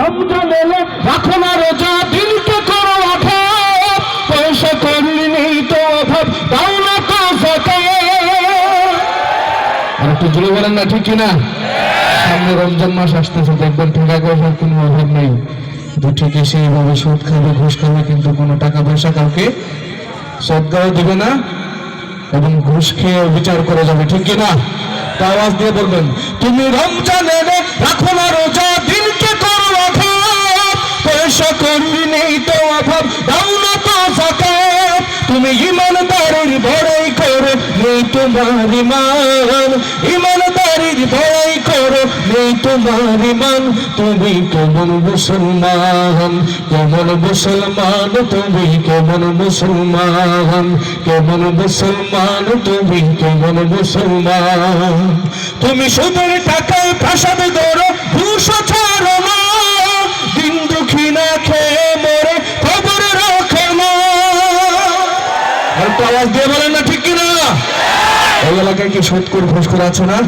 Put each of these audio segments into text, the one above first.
রমজান রাখো না রোজা দিনকে করো অভাব পয়সা নেই তো অভাব না তো একটু জুড়ে বলেন না, ঠিক কিনা? সামনে রমজান মাস আসতেছে, দেখবেন কোনো অভাব নেই। সুদ খাবে, ঘুষ খাবে, কিন্তু কোনো টাকা পয়সা কাউকে সদ্গাও দিবে না এবং ঘুষ খেয়ে বিচার করে যাবে, ঠিক কিনা? তা আওয়াজ দিয়ে বলবেন, তুমি রমজান এনে রাখো না রোজা তোমার ইমান ইমানদারের বড়াই করো। নেই তোমার ইমান তুমি কেমন মুসলমান? কেমন মুসলমান, তুমি কেমন মুসলমান? কেমন মুসলমান, তুমি কেমন মুসলমান? তুমি সুদের টাকায় প্রাসাদ গড়ো ঘুষ ছাড়ো না দিন দুঃখী না খেয়ে মরে খবর রাখো না আওয়াজ দিয়ে বলেন না ঠিক কিনা? এই এলাকায় কি সুদ করে ঘুষ করে আছে না?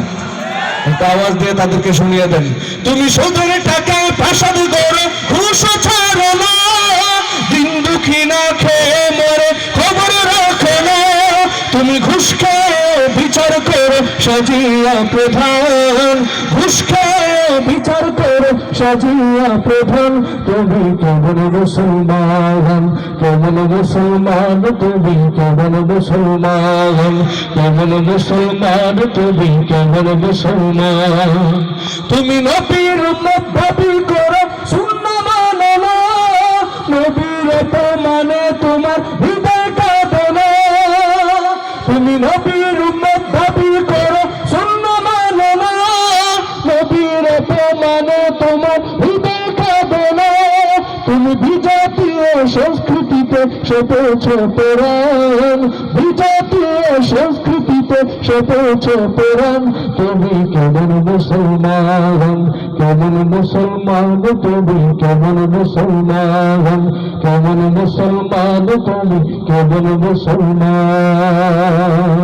একটা আওয়াজ দিয়ে তাদেরকে শুনিয়ে দেন। তুমি সুদের টাকায় ফাঁসাদ করো ঘুষ ছাড়ো না। দিন দুঃখী না খেয়ে মরে খবর রাখো না। তুমি ঘুষ খেয়ে বিচার করো, সজিয়া প্রধান। ঘুষ খেয়ে বিচার করো, সাজিয়া প্রধান। তুমি কেমন মুসলমান কেমন মুসলমান, তুমি কেমন মুসলমান কেমন মুসলমান, তুমি কেমন মুসলমান। তুমি নবীর দাবি করো শূন্য মানো নবীর মানে তোমার হৃদয় কাঁদে না। তুমি নবীর তোমার হৃদয় কাঁদে তুমি বিজাতীয় সংস্কৃতিতে সেপেছ প্রাণ বিজাতীয় সংস্কৃতিতে সেপেছ প্রাণ তুমি কেমন মুসলমান? কেমন মুসলমান? তুমি কেমন মুসলমান? কেমন মুসলমান? তুমি কেমন মুসলমান?